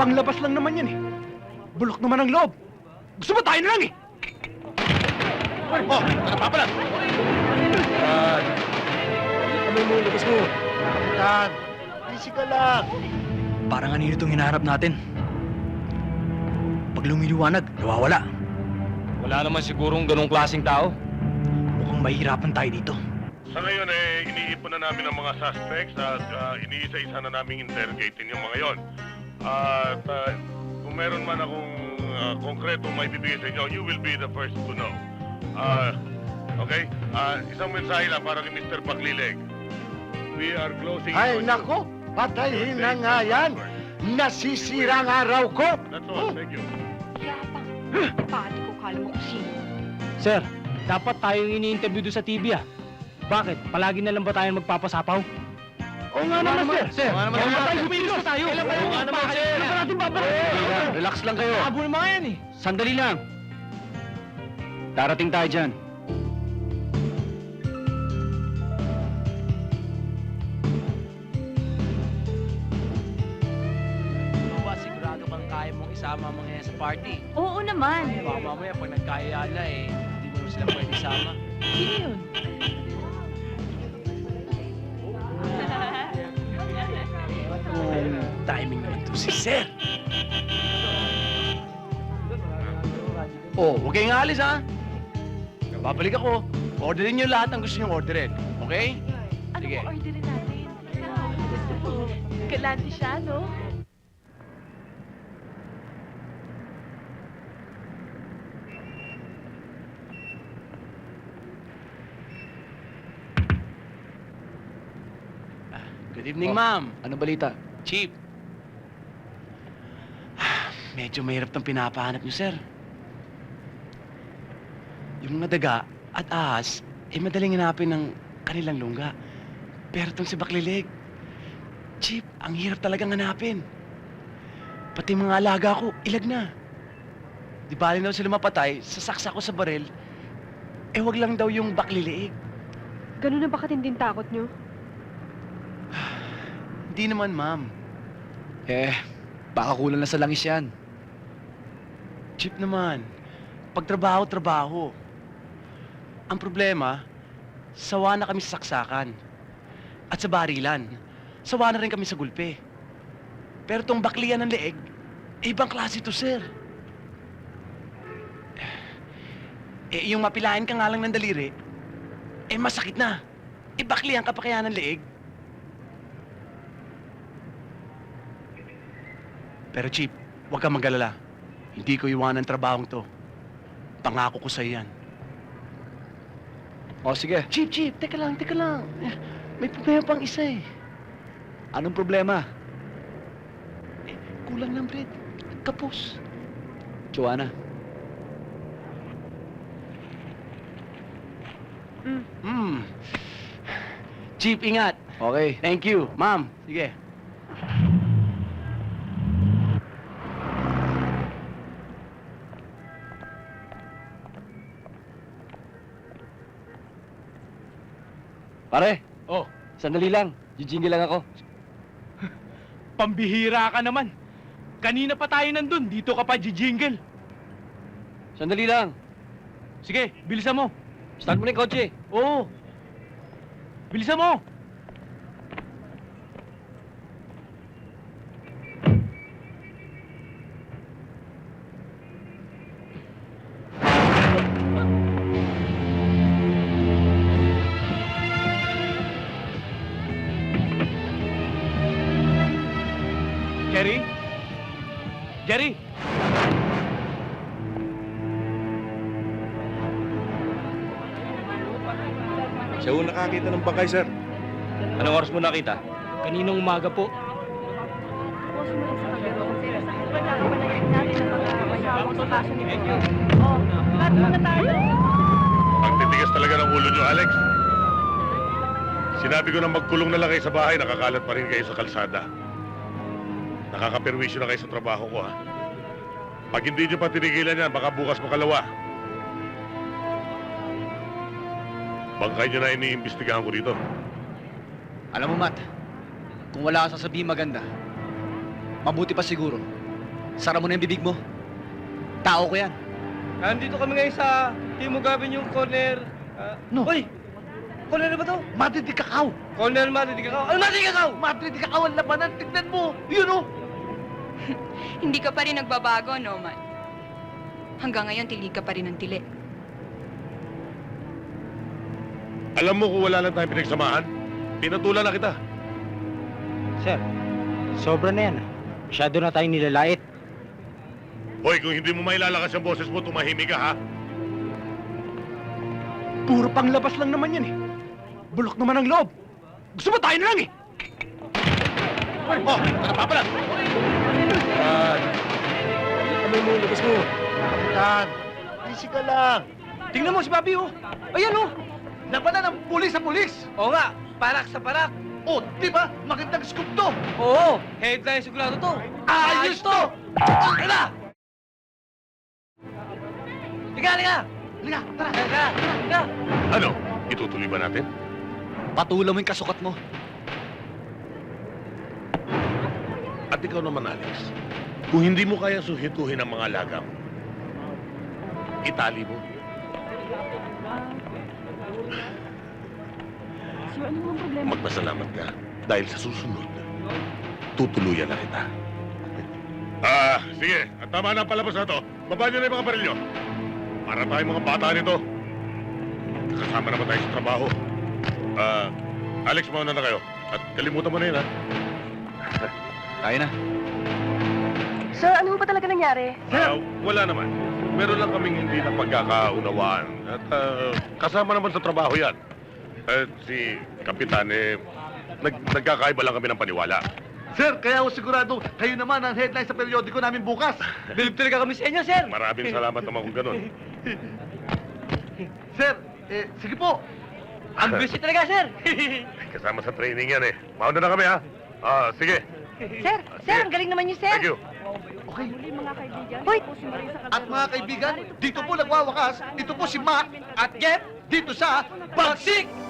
Panglabas lang naman yan eh. Bulok naman ang loob. Gusto mo tayo na lang eh. Oh, pa pala? Yan. Ano mo, labas mo. Kapitan, easy ka lang. Parang ano itong hinaharap natin. Pag lumiliwanag, nawawala. Wala naman sigurong ganong klaseng tao. Mukhang mahihirapan tayo dito. Sa ngayon eh, iniipon na namin ang mga suspects at ah, iniisa-isa na namin interrogating yung mga yon. At ah, kung meron man akong uh, konkreto may bibigay sa inyo, you will be the first to know. Ah, okay? Ah, isang mensahe lang para kay Mr. Paglileg. We are closing Ay, nako, patayin na nga yan. Nasisira ang araw ko. That's all. Thank you. Yatang. Pati ko kala mo kung sino. Sir, dapat tayong ini-interview doon sa TV ah. Bakit? Palagi na lang ba tayong magpapasapaw? Oo nga naman, sir. Sir, Oo nga naman, sir. Humilos tayo. Kailan ba yung nga naman, bakit? sir. Kailan ba natin babalik? Relax lang kayo. Abo na mga yan eh. Sandali lang. Darating tayo dyan. Ikaw ba sigurado bang kaya mong isama mga yan sa party? Oo naman. Baka mamaya pag nagkayala eh, hindi mo sila pwede isama. Sino yun? Timing naman to si Sir. Oh, huwag kayong alis ha. Babalik ako. Orderin niyo lahat ng gusto niyong orderin. Okay? Ano Sige. mo orderin natin? Galante siya, no? Good evening, Oh. ma'am. Ano balita? Chief. Medyo mahirap tong pinapahanap niyo, sir. Yung mga daga at ahas, eh madaling hanapin ng kanilang lungga. Pero tong si Baklilig, Chief, ang hirap talagang hanapin. Pati mga alaga ko, ilag na. Di bali daw sila mapatay, sasaksak ko sa baril, eh wag lang daw yung Baklilig. Ganun na ba katinding takot nyo? Hindi naman, ma'am. Eh, baka kulang na sa langis yan. Chip naman. Pagtrabaho, trabaho. Ang problema, sawa na kami sa saksakan. At sa barilan. Sawa na rin kami sa gulpe. Pero tong baklian ng leeg, ibang klase to, sir. Eh, yung mapilayan ka nga lang ng daliri, eh, masakit na. Eh, baklian ka pa kaya ng leeg. Pero Chip, huwag kang magalala. Hindi ko iwanan ang trabahong to. Pangako ko sa yan. O sige, Chip, Chip, teka lang, teka lang. Eh, May problema pang isa eh. anong problema? Kulang ng bread. Kapos. Joanna, Mm. Hmm. Chip, ingat. okay. Thank you. Ma'am, sige. Pare, Oh, sandali lang. Jijingi lang ako. pambihira ka naman. Kanina pa tayo nandun, dito ka pa jijingle. Sandali lang. Sige, bilisan mo. Start mo na yung kotse. Oo. Bilisan mo. Jerry? Siya ho nakakita ng bangkay, sir. Anong oras mo nakita? Kaninong umaga po. Ang titigas talaga ng ulo nyo, Alex. Sinabi ko na magkulong na lang kayo sa bahay, nakakalat pa rin kayo sa kalsada. Nakakaperwisyo na kayo sa trabaho ko, ha? Pag hindi nyo pa tinigilan yan, baka bukas makalawa. Bangkay nyo na iniimbestigahan ko dito. Alam mo, Matt, kung wala ka sasabihin maganda, mabuti pa siguro Sara mo na yung bibig mo. Tao ko yan. Nandito kami ngayon sa Timog Avenue Corner. No. Uy! Corner na ba to? Madrid di kakao. Corner Madrid Kakao. Ano Madrid Kakao? Madrid di kakao ang labanan. Tignan mo. Yun oh. Hindi ka pa rin nagbabago, Noman. Hanggang ngayon, tili ka pa rin ng tili. Alam mo kung wala lang tayong pinagsamahan, pinatulan na kita. Sir, sobra na yan. ah. Masyado na tayong nilalait. Hoy, kung hindi mo mailalakas ang boses mo, tumahimik ka, ha? Puro pang labas lang naman yan eh. Bulok naman ang loob. Gusto mo tayo na lang eh. Oh, ano pa pala? Ah, Ano mo, labas mo? Kapitan, easy ka lang. Tingnan mo si Bobby oh. Ayan oh. Labanan ng pulis sa pulis. Oo nga, parak sa parak. Oh, di ba? Magandang scoop to. Oo, headline sigurado to. Ayos to. Ano na? Liga, liga! Liga, tara. Liga, liga! ano? Itutuloy ba natin? Patulang mo yung kasukat mo. At ikaw naman, Alex, kung hindi mo kayang suhituhin ang mga lagam, itali mo. Sir, ano ang problema? Magpasalamat ka dahil sa susunod, tutuluyan na kita. Ah, sige. At tama na palabas na to. Baba niyo na yung mga barilyo. Para tayong mga bata nito. Kasama naman tayo sa trabaho. Ah, Alex, mauna na kayo. At kalimutan mo na yun, ha? Tayo na. Sir, ano ba talaga nangyari? Ah, wala naman. Meron lang kaming hindi na pagkakaunawaan. At ah, kasama naman sa trabaho yan. At si Kapitan, eh, nag nagkakaiba lang kami ng paniwala. Sir, kaya ako sigurado kayo naman ang headline sa periodiko namin bukas. Bilib talaga kami sa inyo, sir. Maraming salamat naman kung ganun. Sir, eh, sige po. Ang busy talaga, sir. Kasama sa training yan eh. Mauna na kami ha. Ah, sige. Sir, sir, ang galing naman niyo, sir. Thank you. Okay. Muli mga kaibigan. Hoy! At mga kaibigan, dito po nagwawakas, ito po si Mac At Jeff, dito sa Bagsik!